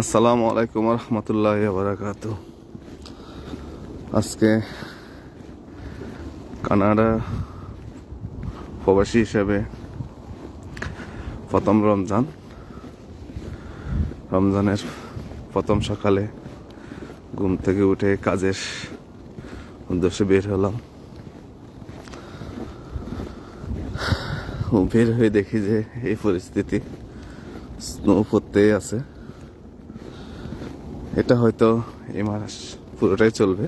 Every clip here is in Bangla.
আসসালামু আলাইকুম রহমতুল্লাহ বারাকাত আজকে কানাডা প্রবাসী হিসেবে প্রথম রমজান। রমজানের প্রথম সকালে ঘুম থেকে উঠে কাজের উদ্দেশ্যে বের হলাম। বের হয়ে দেখি যে এই পরিস্থিতি স্নো পড়তেই আছে। এটা হয়তো এই মাস পুরোটাই চলবে।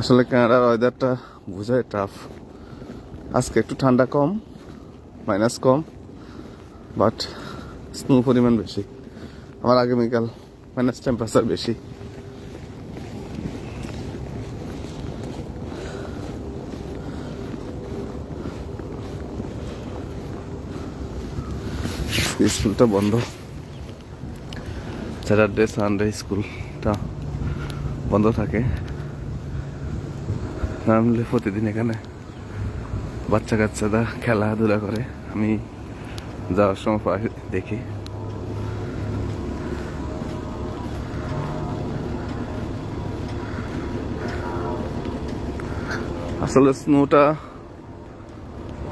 আসলে কানাডার ওয়েদারটা বোঝায় টাফ আজকে একটু ঠান্ডা কম মাইনাস কম বাট স্নো পরিমাণ বেশি। আমার আগামীকাল মাইনাস টেম্পারেচার বেশি। স্কুলটা বন্ধ। স্যাটারডে সানডে স্কুলটা বন্ধ থাকে। নামলে প্রতিদিন এখানে বাচ্চা কাচ্চারা খেলাধুলা করে। আমি যাওয়ার সময় প্রায় দেখি। আসলে স্নোটা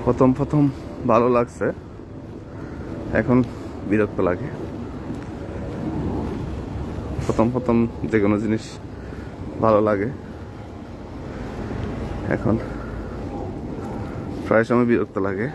প্রথম প্রথম ভালো লাগছে। এখন বিরক্ত লাগে। প্রথম প্রথম যে কোনো জিনিস ভালো লাগে। এখন প্রায় সময় বিরক্ত লাগে।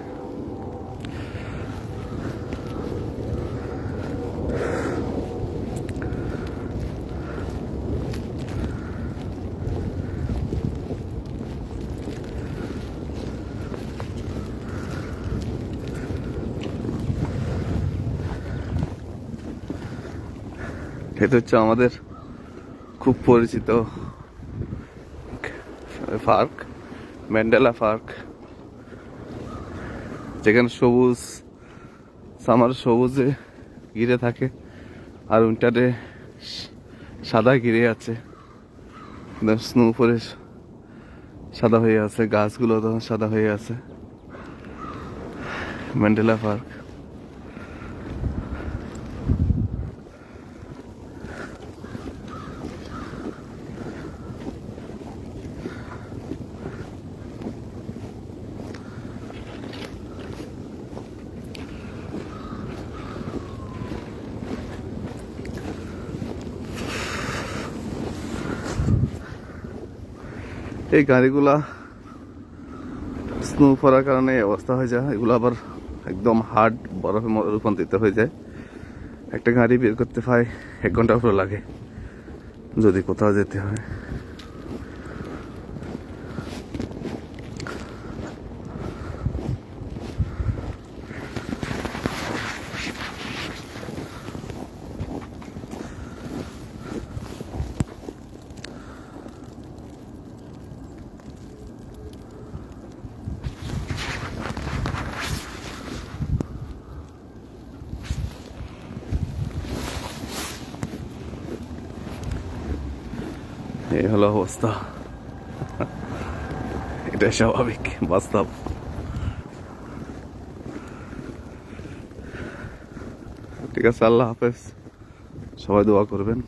এটা হচ্ছে আমাদের খুব পরিচিত পার্ক, ম্যান্ডেলা পার্ক। যেখানে সবুজ, সামার সবুজে ঘিরে থাকে আর উইন্টারে সাদা ঘিরে আছে। স্নো পরে সাদা হয়ে আছে, গাছগুলো তখন সাদা হয়ে আছে। Mandela park. এই গাড়িগুলা স্নো পড়ার কারণে অবস্থা হয়ে যায়। এগুলো আবার একদম হার্ড বরফে রূপান্তরিত হয়ে যায়। একটা গাড়ি বের করতে পায় এক ঘণ্টা উপরে লাগে। যদি কোথাও যেতে হয়। এই হলো অবস্থা। এটা স্বাভাবিক বাস্তব। ঠিক আছে আল্লাহ হাফেজ। সবাই দোয়া করবেন।